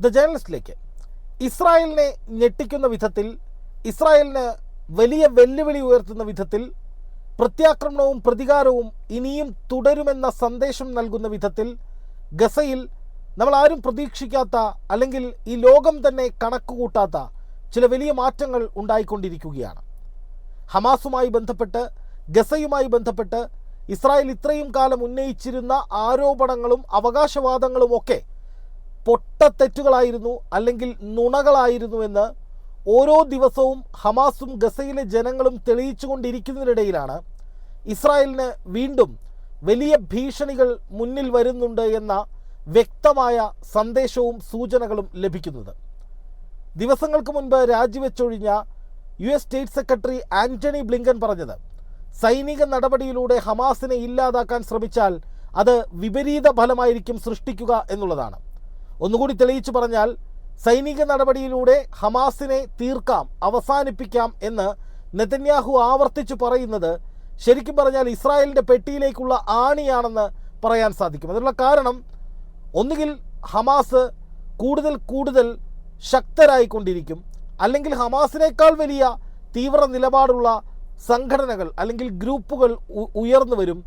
The ജേർണലിസ്റ്റിലേക്ക് ഇസ്രായേലിനെ ഞെട്ടിക്കുന്ന വിധത്തിൽ ഇസ്രായേലിന് വലിയ വെല്ലുവിളി ഉയർത്തുന്ന വിധത്തിൽ പ്രത്യാക്രമണവും പ്രതികാരവും ഇനിയും തുടരുമെന്ന സന്ദേശം നൽകുന്ന വിധത്തിൽ ഗസയിൽ നമ്മൾ ആരും പ്രതീക്ഷിക്കാത്ത അല്ലെങ്കിൽ ഈ ലോകം തന്നെ കണക്കുകൂട്ടാത്ത ചില വലിയ മാറ്റങ്ങൾ ഉണ്ടായിക്കൊണ്ടിരിക്കുകയാണ്. ഹമാസുമായി ബന്ധപ്പെട്ട് ഗസയുമായി ബന്ധപ്പെട്ട് ഇസ്രായേൽ ഇത്രയും കാലം ഉന്നയിച്ചിരുന്ന ആരോപണങ്ങളും അവകാശവാദങ്ങളും ഒക്കെ പൊട്ടത്തെറ്റുകളായിരുന്നു അല്ലെങ്കിൽ നുണകളായിരുന്നു എന്ന് ഓരോ ദിവസവും ഹമാസും ഗസയിലെ ജനങ്ങളും തെളിയിച്ചുകൊണ്ടിരിക്കുന്നതിനിടയിലാണ് ഇസ്രായേലിന് വീണ്ടും വലിയ ഭീഷണികൾ മുന്നിൽ വരുന്നുണ്ട് എന്ന വ്യക്തമായ സന്ദേശവും സൂചനകളും ലഭിക്കുന്നത്. ദിവസങ്ങൾക്ക് മുൻപ് രാജിവെച്ചൊഴിഞ്ഞ U S state secretary Antony Blinken പറഞ്ഞത് സൈനിക നടപടിയിലൂടെ ഹമാസിനെ ഇല്ലാതാക്കാൻ ശ്രമിച്ചാൽ അത് വിപരീത ഫലമായിരിക്കും സൃഷ്ടിക്കുക എന്നുള്ളതാണ്. ഒന്നുകൂടി തെളിയിച്ചു പറഞ്ഞാൽ സൈനിക നടപടിയിലൂടെ ഹമാസിനെ തീർക്കാം അവസാനിപ്പിക്കാം എന്ന് നെതന്യാഹു ആവർത്തിച്ചു പറയുന്നത് ശരിക്കും പറഞ്ഞാൽ ഇസ്രായേലിന്റെ പെട്ടിയിലേക്കുള്ള ആണിയാണെന്ന് പറയാൻ സാധിക്കും. അതിനുള്ള കാരണം ഒന്നുകിൽ ഹമാസ് കൂടുതൽ കൂടുതൽ ശക്തരായിക്കൊണ്ടിരിക്കും അല്ലെങ്കിൽ ഹമാസിനേക്കാൾ വലിയ തീവ്ര നിലപാടുള്ള സംഘടനകൾ അല്ലെങ്കിൽ ഗ്രൂപ്പുകൾ ഉയർന്നു വരും.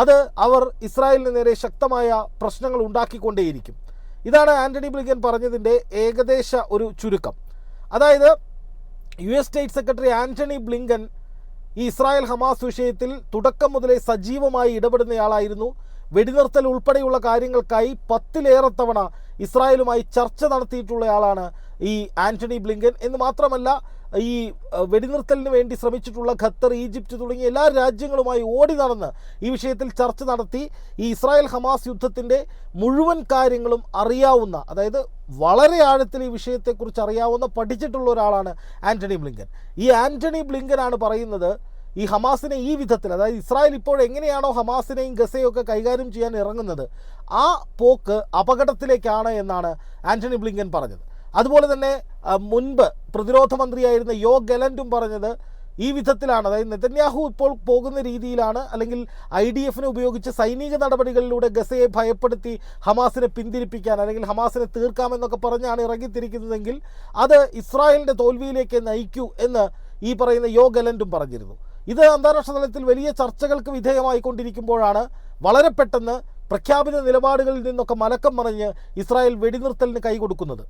അത് അവർ ഇസ്രായേലിന് നേരെ ശക്തമായ പ്രശ്നങ്ങൾ ഉണ്ടാക്കിക്കൊണ്ടേയിരിക്കും. ഇതാണ് ആന്റണി ബ്ലിങ്കൻ പറഞ്ഞതിന്റെ ഏകദേശ ഒരു ചുരുക്കം. അതായത് U S state secretary Antony Blinken ഈ ഇസ്രായേൽ ഹമാസ് വിഷയത്തിൽ തുടക്കം മുതലേ സജീവമായി ഇടപെടുന്നയാളായിരുന്നു. വെടിനിർത്തൽ ഉൾപ്പെടെയുള്ള കാര്യങ്ങൾക്കായി പത്തിലേറെ തവണ ഇസ്രായേലുമായി ചർച്ച നടത്തിയിട്ടുള്ളയാളാണ് ഈ ആന്റണി ബ്ലിങ്കൻ. എന്ന് മാത്രമല്ല ഈ വെടിനിർത്തലിന് വേണ്ടി ശ്രമിച്ചിട്ടുള്ള ഖത്തർ ഈജിപ്റ്റ് തുടങ്ങിയ എല്ലാ രാജ്യങ്ങളുമായി ഓടി നടന്ന് ഈ വിഷയത്തിൽ ചർച്ച നടത്തി ഈ ഇസ്രായേൽ ഹമാസ് യുദ്ധത്തിന്റെ മുഴുവൻ കാര്യങ്ങളും അറിയാവുന്ന അതായത് വളരെ ആഴത്തിൽ ഈ വിഷയത്തെക്കുറിച്ച് അറിയാവുന്ന പഠിച്ചിട്ടുള്ള ഒരാളാണ് ആന്റണി ബ്ലിങ്കൻ. ഈ ആന്റണി ബ്ലിങ്കനാണ് പറയുന്നത് ഈ ഹമാസിനെ ഈ വിധത്തിൽ അതായത് ഇസ്രായേൽ ഇപ്പോൾ എങ്ങനെയാണോ ഹമാസിനെയും ഗസയും ഒക്കെ കൈകാര്യം ചെയ്യാൻ ഇറങ്ങുന്നത് ആ പോക്ക് അപകടത്തിലേക്കാണ് എന്നാണ് ആന്റണി ബ്ലിങ്കൻ പറഞ്ഞത്. അതുപോലെ തന്നെ മുൻപ് പ്രതിരോധ മന്ത്രിയായിരുന്ന യോ ഗലന്റും പറഞ്ഞത് ഈ വിധത്തിലാണ്. അതായത് നെതന്യാഹു ഇപ്പോൾ പോകുന്ന രീതിയിലാണ്. അല്ലെങ്കിൽ ഐ ഡി എഫിനെ ഉപയോഗിച്ച് സൈനിക നടപടികളിലൂടെ ഗസയെ ഭയപ്പെടുത്തി ഹമാസിനെ പിന്തിരിപ്പിക്കാൻ അല്ലെങ്കിൽ ഹമാസിനെ തീർക്കാമെന്നൊക്കെ പറഞ്ഞാണ് ഇറങ്ങിത്തിരിക്കുന്നതെങ്കിൽ അത് ഇസ്രായേലിന്റെ തോൽവിയിലേക്ക് നയിക്കൂ എന്ന് ഈ പറയുന്ന യോ ഗലന്റും പറഞ്ഞിരുന്നു. ഇത് അന്താരാഷ്ട്ര തലത്തിൽ വലിയ ചർച്ചകൾക്ക് വിധേയമായിക്കൊണ്ടിരിക്കുമ്പോഴാണ് വളരെ പെട്ടെന്ന് പ്രഖ്യാപിത നിലപാടുകളിൽ നിന്നൊക്കെ മലക്കം മറിഞ്ഞ് ഇസ്രായേൽ വെടിനിർത്തലിന് കൈകൊടുക്കുന്നത്.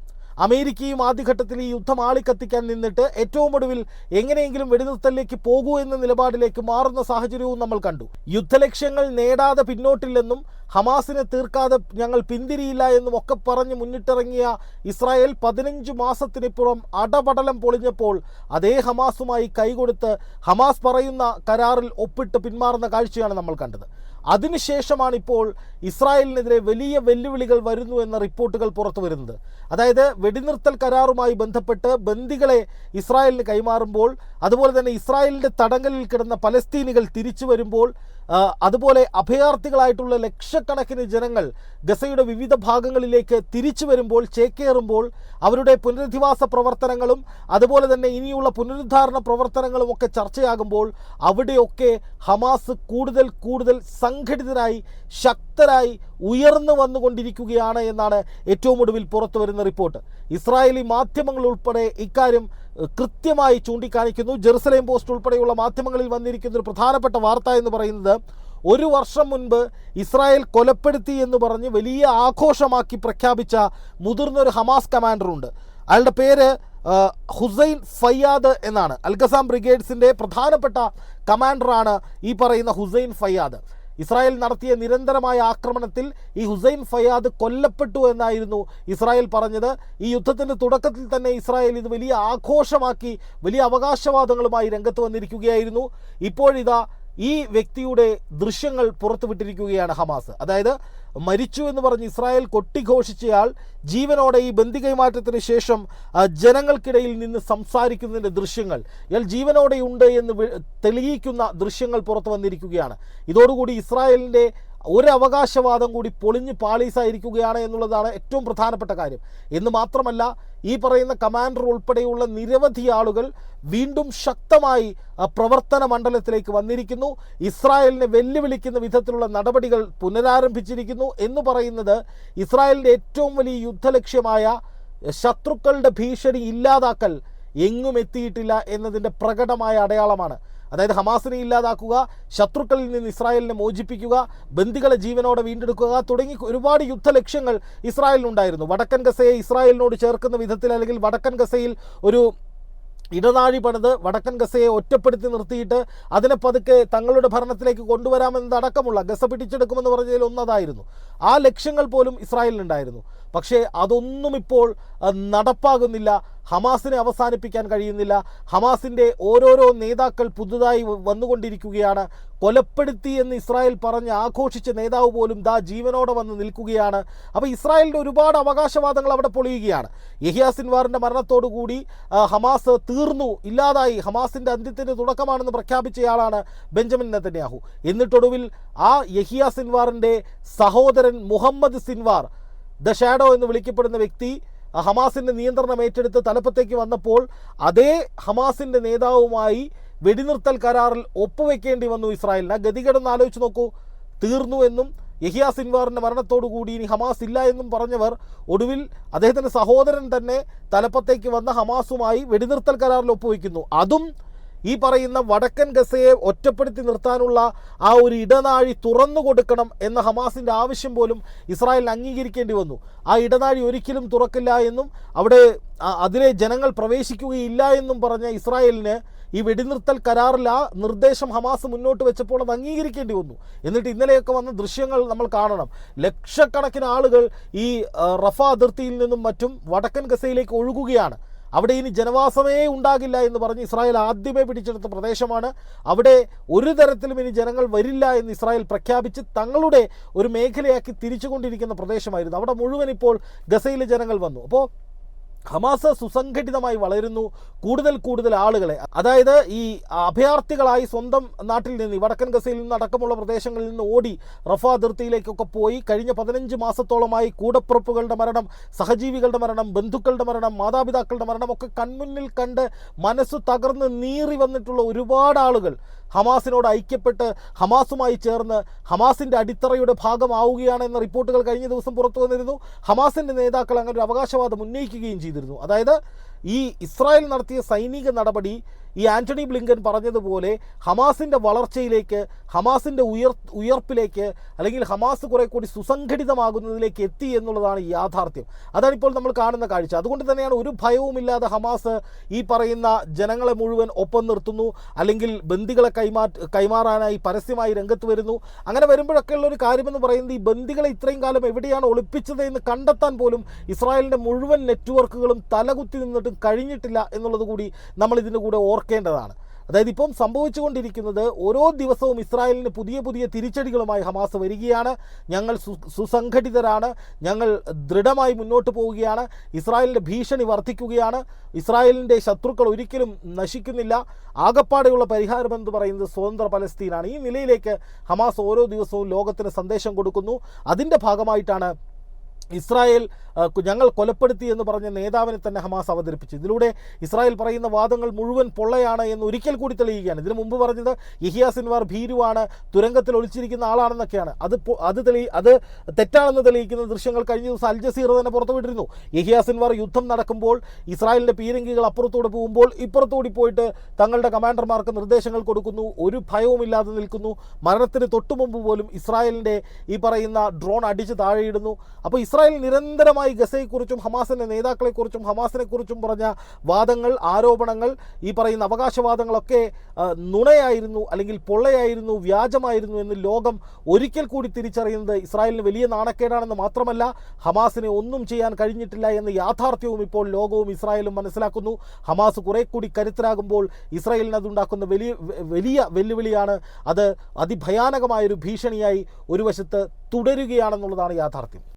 അമേരിക്കയും ആദ്യഘട്ടത്തിൽ ഈ യുദ്ധം ആളിക്കത്തിക്കാൻ നിന്നിട്ട് ഏറ്റവും ഒടുവിൽ എങ്ങനെയെങ്കിലും വെടിനിർത്തലിലേക്ക് പോകൂ എന്ന നിലപാടിലേക്ക് മാറുന്ന സാഹചര്യവും നമ്മൾ കണ്ടു. യുദ്ധലക്ഷ്യങ്ങൾ നേടാതെ പിന്നോട്ടില്ലെന്നും ഹമാസിനെ തീർക്കാതെ ഞങ്ങൾ പിന്തിരിയില്ല എന്നും ഒക്കെ പറഞ്ഞ് മുന്നിട്ടിറങ്ങിയ ഇസ്രായേൽ പതിനഞ്ച് മാസത്തിനിപ്പുറം അടപടലം പൊളിഞ്ഞപ്പോൾ അതേ ഹമാസുമായി കൈകൊടുത്ത് ഹമാസ് പറയുന്ന കരാറിൽ ഒപ്പിട്ട് പിന്മാറുന്ന കാഴ്ചയാണ് നമ്മൾ കണ്ടത്. അതിനുശേഷമാണ് ഇപ്പോൾ ഇസ്രായേലിനെതിരെ വലിയ വെല്ലുവിളികൾ വരുന്നു എന്ന റിപ്പോർട്ടുകൾ പുറത്തു വരുന്നത്. അതായത് വെടിനിർത്തൽ കരാറുമായി ബന്ധപ്പെട്ട് ബന്ദികളെ ഇസ്രായേലിന് കൈമാറുമ്പോൾ അതുപോലെ തന്നെ ഇസ്രായേലിന്റെ തടങ്കലിൽ കിടന്ന പലസ്തീനികൾ തിരിച്ചു വരുമ്പോൾ അതുപോലെ അഭയാർത്ഥികളായിട്ടുള്ള ലക്ഷക്കണക്കിന് ജനങ്ങൾ ഗസയുടെ വിവിധ ഭാഗങ്ങളിലേക്ക് തിരിച്ചു വരുമ്പോൾ ചേക്കേറുമ്പോൾ അവരുടെ പുനരധിവാസ പ്രവർത്തനങ്ങളും അതുപോലെ തന്നെ ഇനിയുള്ള പുനരുദ്ധാരണ പ്രവർത്തനങ്ങളും ഒക്കെ ചർച്ചയാകുമ്പോൾ അവിടെയൊക്കെ ഹമാസ് കൂടുതൽ കൂടുതൽ സംഘടിതരായി ശക്തരായി ഉയർന്നു വന്നുകൊണ്ടിരിക്കുകയാണ് എന്നാണ് ഏറ്റവും ഒടുവിൽ പുറത്തു വരുന്ന റിപ്പോർട്ട്. ഇസ്രായേലി മാധ്യമങ്ങൾ ഉൾപ്പെടെ ഇക്കാര്യം കൃത്യമായി ചൂണ്ടിക്കാണിക്കുന്നു. ജെറുസലേം പോസ്റ്റ് ഉൾപ്പെടെയുള്ള മാധ്യമങ്ങളിൽ വന്നിരിക്കുന്ന ഒരു പ്രധാനപ്പെട്ട വാർത്ത എന്ന് പറയുന്നത് ഒരു വർഷം മുൻപ് ഇസ്രായേൽ കൊലപ്പെടുത്തി എന്ന് പറഞ്ഞ് വലിയ ആഘോഷമാക്കി പ്രഖ്യാപിച്ച മുതിർന്നൊരു ഹമാസ് കമാൻഡറുണ്ട്. അയാളുടെ പേര് ഹുസൈൻ ഫയ്യാദ് എന്നാണ്. അൽഗസാം ബ്രിഗേഡ്സിന്റെ പ്രധാനപ്പെട്ട കമാൻഡറാണ് ഈ പറയുന്ന ഹുസൈൻ ഫയ്യാദ്. ഇസ്രായേൽ നടത്തിയ നിരന്തരമായ ആക്രമണത്തിൽ ഈ ഹുസൈൻ ഫയാദ് കൊല്ലപ്പെട്ടു എന്നായിരുന്നു ഇസ്രായേൽ പറഞ്ഞത്. ഈ യുദ്ധത്തിന്റെ തുടക്കത്തിൽ തന്നെ ഇസ്രായേൽ ഇത് വലിയ ആഘോഷമാക്കി വലിയ അവകാശവാദങ്ങളുമായി രംഗത്ത് വന്നിരിക്കുകയായിരുന്നു. ഇപ്പോഴിതാ ഈ വ്യക്തിയുടെ ദൃശ്യങ്ങൾ പുറത്തുവിട്ടിരിക്കുകയാണ് ഹമാസ്. അതായത് മരിച്ചു എന്ന് പറഞ്ഞ് ഇസ്രായേൽ കൊട്ടിഘോഷിച്ചയാൾ ജീവനോടെ ഈ ബന്ദി കൈമാറ്റത്തിന് ശേഷം ജനങ്ങൾക്കിടയിൽ നിന്ന് സംസാരിക്കുന്നതിന്റെ ദൃശ്യങ്ങൾ ഇയാൾ ജീവനോടെയുണ്ട് എന്ന് തെളിയിക്കുന്ന ദൃശ്യങ്ങൾ പുറത്തു വന്നിരിക്കുകയാണ്. ഇതോടുകൂടി ഇസ്രായേലിന്റെ ഒരു അവകാശവാദം കൂടി പൊളിഞ്ഞ് പാളീസായിരിക്കുകയാണ് എന്നുള്ളതാണ് ഏറ്റവും പ്രധാനപ്പെട്ട കാര്യം. എന്ന് മാത്രമല്ല ഈ പറയുന്ന കമാൻഡർ ഉൾപ്പെടെയുള്ള നിരവധി ആളുകൾ വീണ്ടും ശക്തമായി പ്രവർത്തന മണ്ഡലത്തിലേക്ക് വന്നിരിക്കുന്നു. ഇസ്രായേലിനെ വെല്ലുവിളിക്കുന്ന വിധത്തിലുള്ള നടപടികൾ പുനരാരംഭിച്ചിരിക്കുന്നു എന്ന് പറയുന്നത് ഇസ്രായേലിന്റെ ഏറ്റവും വലിയ യുദ്ധലക്ഷ്യമായ ശത്രുക്കളുടെ ഭീഷണി ഇല്ലാതാക്കൽ എങ്ങും എത്തിയിട്ടില്ല എന്നതിന്റെ പ്രകടമായ അടയാളമാണ്. അതായത് ഹമാസിനെ ഇല്ലാതാക്കുക ശത്രുക്കളിൽ നിന്ന് ഇസ്രായേലിനെ മോചിപ്പിക്കുക ബന്ദികളെ ജീവനോടെ വീണ്ടെടുക്കുക തുടങ്ങി ഒരുപാട് യുദ്ധ ലക്ഷ്യങ്ങൾ ഇസ്രായേലിനുണ്ടായിരുന്നു വടക്കൻ ഗസയെ ഇസ്രായേലിനോട് ചേർക്കുന്ന വിധത്തിൽ അല്ലെങ്കിൽ വടക്കൻ ഗസയിൽ ഒരു ഇടനാഴി പണിത് വടക്കൻ ഗസയെ ഒറ്റപ്പെടുത്തി നിർത്തിയിട്ട് അതിനെ പതുക്കെ തങ്ങളുടെ ഭരണത്തിലേക്ക് കൊണ്ടുവരാമെന്നതടക്കമുള്ള ഗസ പിടിച്ചെടുക്കുമെന്ന് പറഞ്ഞതിൽ ഒന്നതായിരുന്നു. ആ ലക്ഷ്യങ്ങൾ പോലും ഇസ്രായേലിനുണ്ടായിരുന്നു. പക്ഷേ അതൊന്നും ഇപ്പോൾ നടപ്പാകുന്നില്ല. ഹമാസിനെ അവസാനിപ്പിക്കാൻ കഴിയുന്നില്ല. ഹമാസിന്റെ ഓരോരോ നേതാക്കൾ പുതുതായി വന്നുകൊണ്ടിരിക്കുകയാണ്. കൊലപ്പെടുത്തി എന്ന് ഇസ്രായേൽ പറഞ്ഞ് ആഘോഷിച്ച നേതാവ് പോലും ദാ ജീവനോടെ വന്ന് നിൽക്കുകയാണ്. അപ്പോൾ ഇസ്രായേലിന്റെ ഒരുപാട് അവകാശവാദങ്ങൾ അവിടെ പൊളിയുകയാണ്. യഹിയ സിൻവാറിന്റെ മരണത്തോടുകൂടി ഹമാസ് തീർന്നു. ഇല്ലാതായി. ഹമാസിന്റെ അന്ത്യത്തിന്റെ തുടക്കമാണെന്ന് പ്രഖ്യാപിച്ചയാളാണ് ബെഞ്ചമിൻ നെത്തന്യാഹു എന്നിട്ടൊടുവിൽ ആ യഹിയ സിൻവാറിന്റെ സഹോദരൻ മുഹമ്മദ് സിൻവാർ. ദ ഷാഡോ എന്ന് വിളിക്കപ്പെടുന്ന വ്യക്തി ഹമാസിന്റെ നിയന്ത്രണം ഏറ്റെടുത്ത് തലപ്പത്തേക്ക് വന്നപ്പോൾ അതേ ഹമാസിന്റെ നേതാവുമായി വെടിനിർത്തൽ കരാറിൽ ഒപ്പുവെക്കേണ്ടി വന്നു ഇസ്രായേലിന്. ഗതികേടൊന്ന് ആലോചിച്ച് നോക്കൂ. തീർന്നു എന്നും യഹിയ സിൻവാറിന്റെ മരണത്തോടുകൂടി ഇനി ഹമാസ് ഇല്ല എന്നും പറഞ്ഞവർ ഒടുവിൽ അദ്ദേഹത്തിന്റെ സഹോദരൻ തന്നെ തലപ്പത്തേക്ക് വന്ന ഹമാസുമായി വെടിനിർത്തൽ കരാറിൽ ഒപ്പുവെക്കുന്നു. അതും ഈ പറയുന്ന വടക്കൻ ഗസയെ ഒറ്റപ്പെടുത്തി നിർത്താനുള്ള ആ ഒരു ഇടനാഴി തുറന്നു കൊടുക്കണം എന്ന ഹമാസിന്റെ ആവശ്യം പോലും ഇസ്രായേലിന് അംഗീകരിക്കേണ്ടി വന്നു. ആ ഇടനാഴി ഒരിക്കലും തുറക്കില്ല എന്നും അവിടെ അതിലെ ജനങ്ങൾ പ്രവേശിക്കുകയില്ല എന്നും പറഞ്ഞ ഇസ്രായേലിന് ഈ വെടിനിർത്തൽ കരാറിൽ ആ നിർദ്ദേശം ഹമാസ് മുന്നോട്ട് വെച്ചപ്പോൾ അത് അംഗീകരിക്കേണ്ടി വന്നു. എന്നിട്ട് ഇന്നലെയൊക്കെ വന്ന ദൃശ്യങ്ങൾ നമ്മൾ കാണണം. ലക്ഷക്കണക്കിന് ആളുകൾ ഈ റഫ അതിർത്തിയിൽ നിന്നും മറ്റും വടക്കൻ ഗസയിലേക്ക് ഒഴുകുകയാണ്. അവിടെ ഇനി ജനവാസമേ ഉണ്ടാകില്ല എന്ന് പറഞ്ഞ് ഇസ്രായേൽ ആദ്യമേ പിടിച്ചെടുത്ത പ്രദേശമാണ്. അവിടെ ഒരു തരത്തിലും ഇനി ജനങ്ങൾ വരില്ല എന്ന് ഇസ്രായേൽ പ്രഖ്യാപിച്ച് തങ്ങളുടെ ഒരു മേഖലയാക്കി തിരിച്ചുകൊണ്ടിരിക്കുന്ന പ്രദേശമായിരുന്നു. അവിടെ മുഴുവൻ ഇപ്പോൾ ഗസയിലെ ജനങ്ങൾ വന്നു. അപ്പോൾ ഹമാസ് സുസംഘടിതമായി വളരുന്നു. കൂടുതൽ കൂടുതൽ ആളുകളെ അതായത് ഈ അഭയാർത്ഥികളായി സ്വന്തം നാട്ടിൽ നിന്ന് വടക്കൻ ഗസയിൽ നിന്ന് അടക്കമുള്ള പ്രദേശങ്ങളിൽ നിന്ന് ഓടി റഫ അതിർത്തിയിലേക്കൊക്കെ പോയി കഴിഞ്ഞ പതിനഞ്ച് മാസത്തോളമായി കൂടപ്പുറപ്പുകളുടെ മരണം സഹജീവികളുടെ മരണം ബന്ധുക്കളുടെ മരണം മാതാപിതാക്കളുടെ മരണം ഒക്കെ കൺമുന്നിൽ കണ്ട് മനസ്സ് തകർന്ന് നീറി വന്നിട്ടുള്ള ഒരുപാട് ആളുകൾ ഹമാസിനോട് ഐക്യപ്പെട്ട് ഹമാസുമായി ചേർന്ന് ഹമാസിന്റെ അടിത്തറയുടെ ഭാഗമാവുകയാണ് എന്ന റിപ്പോർട്ടുകൾ കഴിഞ്ഞ ദിവസം പുറത്തു വന്നിരുന്നു ഹമാസിന്റെ നേതാക്കൾ അങ്ങനെ ഒരു അവകാശവാദം ഉന്നയിക്കുകയും ചെയ്തിരുന്നു. അതായത് ഈ ഇസ്രായേൽ നടത്തിയ സൈനിക നടപടി ഈ ആന്റണി ബ്ലിങ്കൻ പറഞ്ഞതുപോലെ ഹമാസിന്റെ വളർച്ചയിലേക്ക് ഹമാസിന്റെ ഉയർ ഉയർപ്പിലേക്ക് അല്ലെങ്കിൽ ഹമാസ് കുറെ കൂടി സുസംഘടിതമാകുന്നതിലേക്ക് എത്തി എന്നുള്ളതാണ് യാഥാർത്ഥ്യം. അതാണ് ഇപ്പോൾ നമ്മൾ കാണുന്ന കാഴ്ച. അതുകൊണ്ട് തന്നെയാണ് ഒരു ഭയവുമില്ലാതെ ഹമാസ് ഈ പറയുന്ന ജനങ്ങളെ മുഴുവൻ ഒപ്പം നിർത്തുന്നു അല്ലെങ്കിൽ ബന്ദികളെ കൈമാറ്റ കൈമാറാനായി പരസ്യമായി രംഗത്ത് വരുന്നു. അങ്ങനെ വരുമ്പോഴൊക്കെ ഉള്ള ഒരു കാര്യമെന്ന് പറയുന്നത് ഈ ബന്ദികളെ ഇത്രയും കാലം എവിടെയാണ് ഒളിപ്പിച്ചത് എന്ന് കണ്ടെത്താൻ പോലും ഇസ്രായേലിന്റെ മുഴുവൻ നെറ്റ്വർക്കുകളും തലകുത്തി നിന്നിട്ടും കഴിഞ്ഞിട്ടില്ല എന്നുള്ളത് കൂടി നമ്മൾ ഇതിന്റെ കൂടെ ഓർക്കേണ്ടതാണ്. അതായത് ഇപ്പം സംഭവിച്ചുകൊണ്ടിരിക്കുന്നത് ഓരോ ദിവസവും ഇസ്രായേലിന് പുതിയ പുതിയ തിരിച്ചടികളുമായി ഹമാസ് വരികയാണ്. ഞങ്ങൾ സുസംഘടിതരാണ്. ഞങ്ങൾ ദൃഢമായി മുന്നോട്ട് പോവുകയാണ്. ഇസ്രായേലിന്റെ ഭീഷണി വർദ്ധിക്കുകയാണ്. ഇസ്രായേലിന്റെ ശത്രുക്കൾ ഒരിക്കലും നശിക്കുന്നില്ല. ആകപ്പാടെയുള്ള പരിഹാരം എന്ന് പറയുന്നത് സ്വതന്ത്ര പലസ്തീനാണ്. ഈ നിലയിലേക്ക് ഹമാസ് ഓരോ ദിവസവും ലോകത്തിന് സന്ദേശം കൊടുക്കുന്നു. അതിന്റെ ഭാഗമായിട്ടാണ് ഇസ്രായേൽ ഞങ്ങൾ കൊലപ്പെടുത്തി എന്ന് പറഞ്ഞ നേതാവിനെ തന്നെ ഹമാസ് അവതരിപ്പിച്ചു. ഇതിലൂടെ ഇസ്രായേൽ പറയുന്ന വാദങ്ങൾ മുഴുവൻ പൊള്ളയാണ് എന്ന് ഒരിക്കൽ കൂടി തെളിയിക്കുകയാണ്. ഇതിനു മുമ്പ് പറഞ്ഞത് യഹിയ സിൻവാർ ഭീരുവാണ് തുരങ്കത്തിൽ ഒളിച്ചിരിക്കുന്ന ആളാണെന്നൊക്കെയാണ്. അത് അത് തെളി അത് തെറ്റാണെന്ന് തെളിയിക്കുന്ന ദൃശ്യങ്ങൾ കഴിഞ്ഞ ദിവസം അൽ ജസീറ തന്നെ പുറത്തുവിട്ടിരുന്നു. യഹിയ സിൻവാർ യുദ്ധം നടക്കുമ്പോൾ ഇസ്രായേലിന്റെ പീരങ്കികൾ അപ്പുറത്തൂടെ പോകുമ്പോൾ ഇപ്പുറത്തൂടി പോയിട്ട് തങ്ങളുടെ കമാൻഡർമാർക്ക് നിർദ്ദേശങ്ങൾ കൊടുക്കുന്നു. ഒരു ഭയവുമില്ലാതെ നിൽക്കുന്നു. മരണത്തിന് തൊട്ടുമുമ്പ് പോലും ഇസ്രായേലിന്റെ ഈ പറയുന്ന ഡ്രോൺ അടിച്ച് താഴെയിടുന്നു. അപ്പോൾ ഇസ്രായേൽ നിരന്തരമായി ഗസയെക്കുറിച്ചും ഹമാസിന്റെ നേതാക്കളെക്കുറിച്ചും ഹമാസിനെക്കുറിച്ചും പറഞ്ഞ വാദങ്ങൾ ആരോപണങ്ങൾ ഈ പറയുന്ന അവകാശവാദങ്ങളൊക്കെ നുണയായിരുന്നു അല്ലെങ്കിൽ പൊള്ളയായിരുന്നു വ്യാജമായിരുന്നു എന്ന് ലോകം ഒരിക്കൽ കൂടി തിരിച്ചറിയുന്നത് ഇസ്രായേലിന് വലിയ നാണക്കേടാണെന്ന് മാത്രമല്ല ഹമാസിനെ ഒന്നും ചെയ്യാൻ കഴിഞ്ഞിട്ടില്ല എന്ന യാഥാർത്ഥ്യവും ഇപ്പോൾ ലോകവും ഇസ്രായേലും മനസ്സിലാക്കുന്നു. ഹമാസ് കുറെ കൂടി കരുത്തരാകുമ്പോൾ ഇസ്രായേലിന് അതുണ്ടാക്കുന്ന വലിയ വലിയ വെല്ലുവിളിയാണ് അത് അതിഭയാനകമായൊരു ഭീഷണിയായി ഒരു വശത്ത് തുടരുകയാണെന്നുള്ളതാണ് യാഥാർത്ഥ്യം.